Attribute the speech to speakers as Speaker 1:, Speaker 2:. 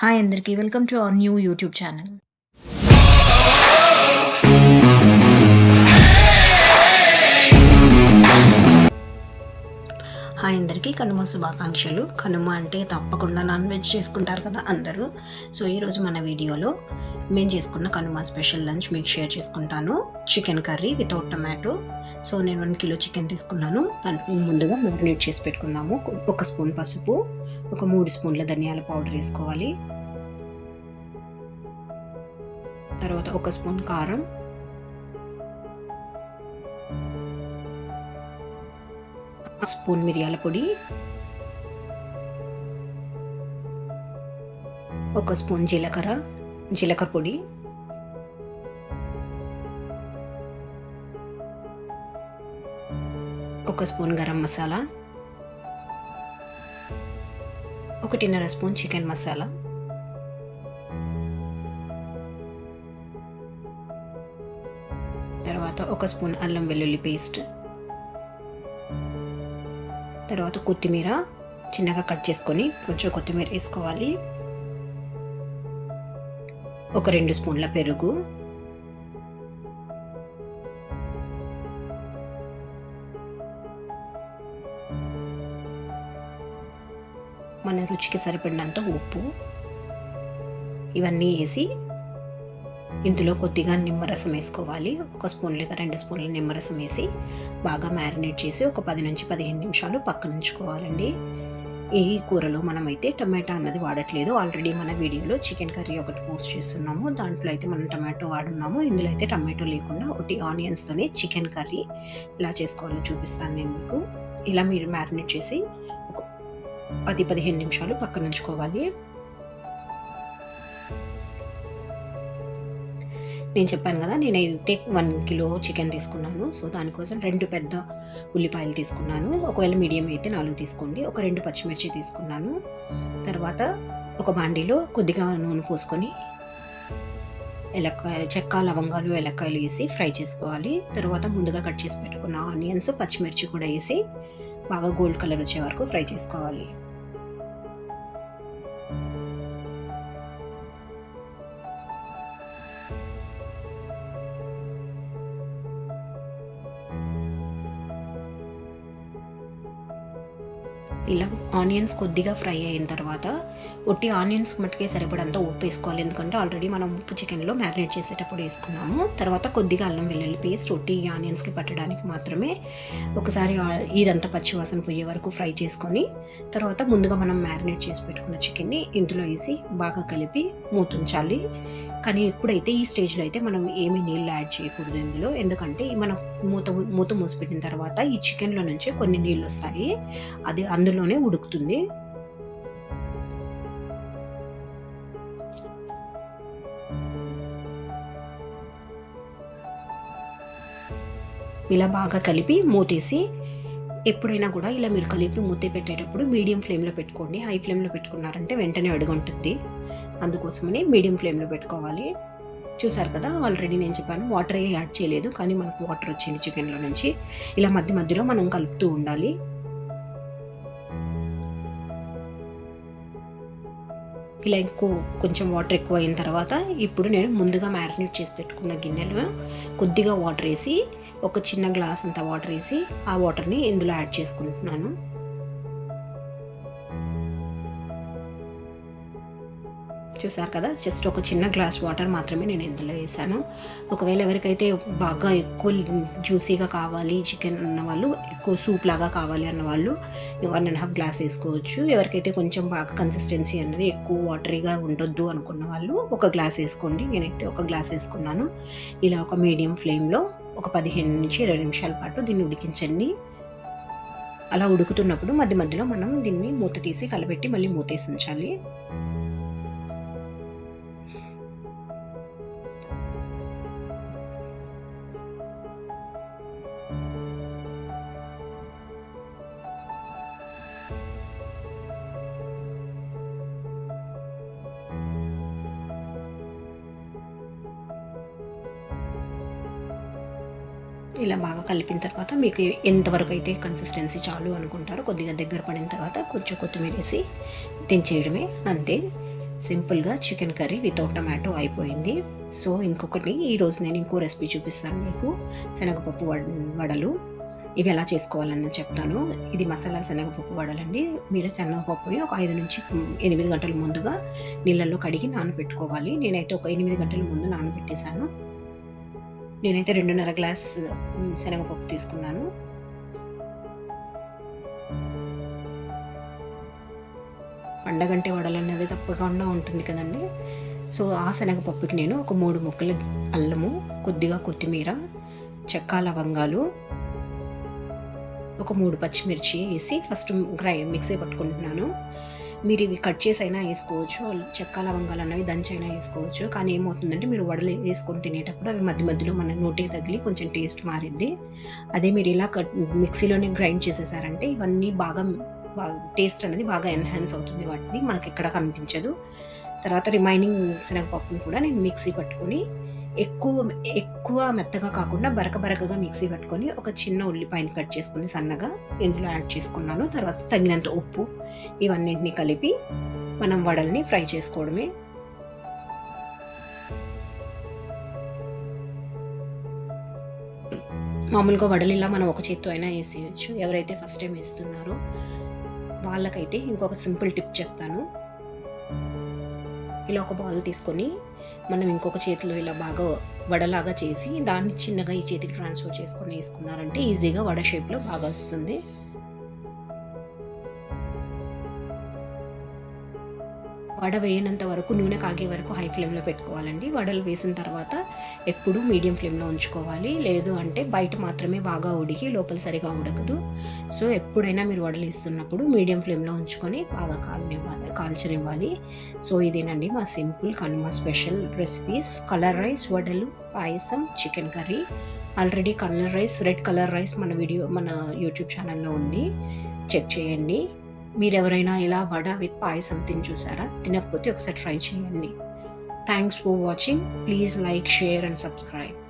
Speaker 1: Hi అందరికీ. Welcome to our new YouTube channel. Hi అందరికీ కనుమ శుభాకాంక్షలు. కనుమ అంటే తప్పకుండా నాన్ వెజ్ చేసుకుంటారు కదా అందరూ. సో ఈరోజు మన వీడియోలో మేము చేసుకున్న కనుమ స్పెషల్ లంచ్ మీకు షేర్ చేసుకుంటాను. Chicken curry without tomato. So నేను వన్ కిలో చికెన్ తీసుకున్నాను. దానికి ముందుగా మ్యారినేట్ చేసి పెట్టుకున్నాము ఒక స్పూన్ పసుపు, ఒక మూడు స్పూన్ల ధనియాల పౌడర్ వేసుకోవాలి. తర్వాత ఒక స్పూన్ కారం. స్పూన్ మిరియాల పొడి. ఒక స్పూన్ జీలకర్ర జీలకర్ర పొడి. ఒక స్పూన్ గరం మసాలా. ఒకటిన్నర స్పూన్ చికెన్ మసాలా. తర్వాత ఒక స్పూన్ అల్లం వెల్లుల్లి పేస్ట్. తర్వాత కొత్తిమీర చిన్నగా కట్ చేసుకొని కొంచెం కొత్తిమీర వేసుకోవాలి. ఒక రెండు స్పూన్ల పెరుగు. మన రుచికి సరిపడినంత ఉప్పు ఇవన్నీ వేసి ఇందులో కొద్దిగా నిమ్మరసం వేసుకోవాలి. ఒక స్పూన్ లేదా రెండు స్పూన్ల నిమ్మరసం వేసి బాగా మ్యారినేట్ చేసి ఒక పది నుంచి పదిహేను నిమిషాలు పక్కన ఉంచుకోవాలండి. ఈ కూరలో మనమైతే టమాటా అన్నది వాడట్లేదు. ఆల్రెడీ మన వీడియోలో చికెన్ కర్రీ ఒకటి పోస్ట్ చేస్తున్నాము. దాంట్లో అయితే మనం టమాటో వాడున్నాము. ఇందులో అయితే టమాటో లేకుండా ఒకటి ఆనియన్స్తోనే చికెన్ కర్రీ. ఇలా చేసుకోవాలో చూపిస్తాను నేను మీకు. ఇలా మీరు మ్యారినేట్ చేసి పది పదిహేను నిమిషాలు పక్కన ఉంచుకోవాలి. నేను చెప్పాను కదా నేనైతే వన్ కిలో చికెన్ తీసుకున్నాను. సో దానికోసం రెండు పెద్ద ఉల్లిపాయలు తీసుకున్నాను. ఒకవేళ మీడియం అయితే నాలుగు తీసుకోండి. ఒక రెండు పచ్చిమిర్చి తీసుకున్నాను. తర్వాత ఒక బాండీలో కొద్దిగా నూనె పోసుకొని ఎలక్కాయ చెక్క లవంగాలు ఎలక్కాయలు వేసి ఫ్రై చేసుకోవాలి. తర్వాత ముందుగా కట్ చేసి పెట్టుకున్న ఆనియన్స్ పచ్చిమిర్చి కూడా వేసి బాగా గోల్డ్ కలర్ వచ్చే వరకు ఫ్రై చేసుకోవాలి. ఇలా ఆనియన్స్ కొద్దిగా ఫ్రై అయిన తర్వాత ఒట్టి ఆనియన్స్ మట్టుకే సరిపడంత ఉప్పు వేసుకోవాలి. ఎందుకంటే ఆల్రెడీ మనం ఉప్పు చికెన్లో మ్యారినేట్ చేసేటప్పుడు వేసుకున్నాము. తర్వాత కొద్దిగా అల్లం వెల్లుల్లి పేస్ట్ ఒట్టి ఆనియన్స్కి పట్టడానికి మాత్రమే ఒకసారి ఇదంతా పచ్చివాసన పోయే వరకు ఫ్రై చేసుకొని తర్వాత ముందుగా మనం మ్యారినేట్ చేసి పెట్టుకున్న చికెన్ని ఇందులో వేసి బాగా కలిపి మూతుంచాలి. కానీ ఎప్పుడైతే ఈ స్టేజ్లో అయితే మనం ఏమీ నీళ్ళు యాడ్ చేయకూడదు ఇందులో ఎందుకంటే మనం మూత మూత మూసిపెట్టిన తర్వాత ఈ చికెన్లో నుంచి కొన్ని నీళ్ళు వస్తాయి. అది అందులోనే ఉడుకుతుంది. ఇలా బాగా కలిపి మూతేసి ఎప్పుడైనా కూడా ఇలా మీరు కలిపి మూత పెట్టేటప్పుడు మీడియం ఫ్లేమ్లో పెట్టుకోండి. హై ఫ్లేమ్లో పెట్టుకున్నారంటే వెంటనే అడుగుంటుంది అందుకోసమని మీడియం ఫ్లేమ్లో పెట్టుకోవాలి. చూసారు కదా ఆల్రెడీ నేను చెప్పాను వాటర్ ఏ యాడ్ చేయలేదు కానీ మనకు వాటర్ వచ్చింది చికెన్లో నుంచి. ఇలా మధ్య మధ్యలో మనం కలుపుతూ ఉండాలి. ఇలా ఎక్కువ కొంచెం వాటర్ ఎక్కువ అయిన తర్వాత ఇప్పుడు నేను ముందుగా మ్యారినేట్ చేసి పెట్టుకున్న గిన్నెలో కొద్దిగా వాటర్ వేసి ఒక చిన్న గ్లాస్ అంత వాటర్ వేసి ఆ వాటర్ని ఇందులో యాడ్ చేసుకుంటున్నాను. చూసారు కదా జస్ట్ ఒక చిన్న గ్లాస్ వాటర్ మాత్రమే నేను ఇందులో వేసాను ఒకవేళ ఎవరికైతే బాగా ఎక్కువ జ్యూసీగా కావాలి చికెన్ అన్న వాళ్ళు ఎక్కువ సూప్ లాగా కావాలి అన్న వాళ్ళు వన్ అండ్ హాఫ్ గ్లాస్ వేసుకోవచ్చు. ఎవరికైతే కొంచెం బాగా కన్సిస్టెన్సీ అన్నది ఎక్కువ వాటరీగా ఉండొద్దు అనుకున్న వాళ్ళు ఒక గ్లాస్ వేసుకోండి. నేనైతే ఒక గ్లాస్ వేసుకున్నాను. ఇలా ఒక మీడియం ఫ్లేమ్లో ఒక పదిహేను నుంచి ఇరవై నిమిషాల పాటు దీన్ని ఉడికించండి. అలా ఉడుకుతున్నప్పుడు మధ్య మధ్యలో మనం దీన్ని మూత తీసి కలబెట్టి మళ్ళీ మూతేసి ఉంచాలి. ఇలా బాగా కలిపిన తర్వాత మీకు ఎంతవరకు అయితే కన్సిస్టెన్సీ చాలు అనుకుంటారో కొద్దిగా దగ్గర పడిన తర్వాత కొంచెం కొత్తిమీర వేసి దించేయడమే. అంతే. సింపుల్గా చికెన్ కర్రీ వితౌట్ టమాటో అయిపోయింది. సో ఇంకొకటి ఈరోజు నేను ఇంకో రెసిపీ చూపిస్తాను మీకు. శనగపప్పు వడ- వడలు. ఇవి ఎలా చేసుకోవాలని చెప్తాను. ఇది మసాలా శనగపప్పు వడలండి. మీరు శనగపప్పుని ఒక ఐదు నుంచి ఎనిమిది గంటల ముందుగా నీళ్ళల్లో కడిగి నానబెట్టుకోవాలి. నేనైతే ఒక ఎనిమిది గంటల ముందు నానబెట్టేశాను. నేనైతే రెండున్నర గ్లాస్ శనగపప్పు తీసుకున్నాను. పండగంటే వడలన్నది తప్పకుండా ఉంటుంది కదండి. సో ఆ శనగపప్పుకి నేను ఒక మూడు ముక్కల అల్లము కొద్దిగా కొత్తిమీర చెక్క లవంగాలు ఒక మూడు పచ్చిమిర్చి వేసి ఫస్ట్ గ్రై మిక్సీ పట్టుకుంటున్నాను. మీరు ఇవి కట్ చేసి అయినా వేసుకోవచ్చు చెక్క లవంగాలు అన్నవి దంచైనా వేసుకోవచ్చు. కానీ ఏమవుతుందంటే మీరు వడలు వేసుకొని తినేటప్పుడు అవి మధ్య మధ్యలో మన నోటికి తగిలి కొంచెం టేస్ట్ మారిద్ది అదే మీరు ఇలా కట్ మిక్సీలోనే గ్రైండ్ చేసేసారంటే ఇవన్నీ బాగా బాగా టేస్ట్ అనేది బాగా ఎన్హాన్స్ అవుతుంది వాటిది. మనకి ఎక్కడ కనిపించదు. తర్వాత రిమైనింగ్ శనగపప్పును కూడా నేను మిక్సీ పట్టుకొని ఎక్కువ ఎక్కువ మెత్తగా కాకుండా బరక బరకగా మిక్సీ పట్టుకొని ఒక చిన్న ఉల్లిపాయని కట్ చేసుకుని సన్నగా ఇందులో యాడ్ చేసుకున్నాను. తర్వాత తగినంత ఉప్పు ఇవన్నింటినీ కలిపి మనం వడల్ని ఫ్రై చేసుకోవడమే. మామూలుగా వడలు ఇలా మనం ఒక చేత్తో అయినా వేసేయచ్చు. ఎవరైతే ఫస్ట్ టైం వేస్తున్నారో వాళ్ళకైతే ఇంకొక సింపుల్ టిప్ చెప్తాను. ఇలా ఒక బాల్ తీసుకొని మనం ఇంకొక చేతిలో ఇలా బాగా వడలాగా చేసి దాన్ని చిన్నగా ఈ చేతికి ట్రాన్స్ఫర్ చేసుకొని వేసుకున్నారంటే ఈజీగా వడ షేప్లో బాగా వస్తుంది. వడ వేయనంత వరకు నూనె కాగే వరకు హై ఫ్లేమ్లో పెట్టుకోవాలండి. వడలు వేసిన తర్వాత ఎప్పుడు మీడియం ఫ్లేమ్లో ఉంచుకోవాలి. లేదు అంటే బయట మాత్రమే బాగా ఉడికి లోపల సరిగా ఉడకదు. సో ఎప్పుడైనా మీరు వడలు వేస్తున్నప్పుడు మీడియం ఫ్లేమ్లో ఉంచుకొని బాగా కాలనివ్వాలి కాల్చనివ్వాలి. సో ఇదేనండి మా simple Kanuma special recipes colour rice వడలు పాయసం chicken curry. Already colour rice red colour rice మన వీడియో మన యూట్యూబ్ ఛానల్లో ఉంది. చెక్ చేయండి. మీరు ఎవరైనా ఇలా వడ విత్ పాయసం తిని చూసారా? తినకపోతే ఒకసారి ట్రై చేయండి. Thanks for watching please like share and subscribe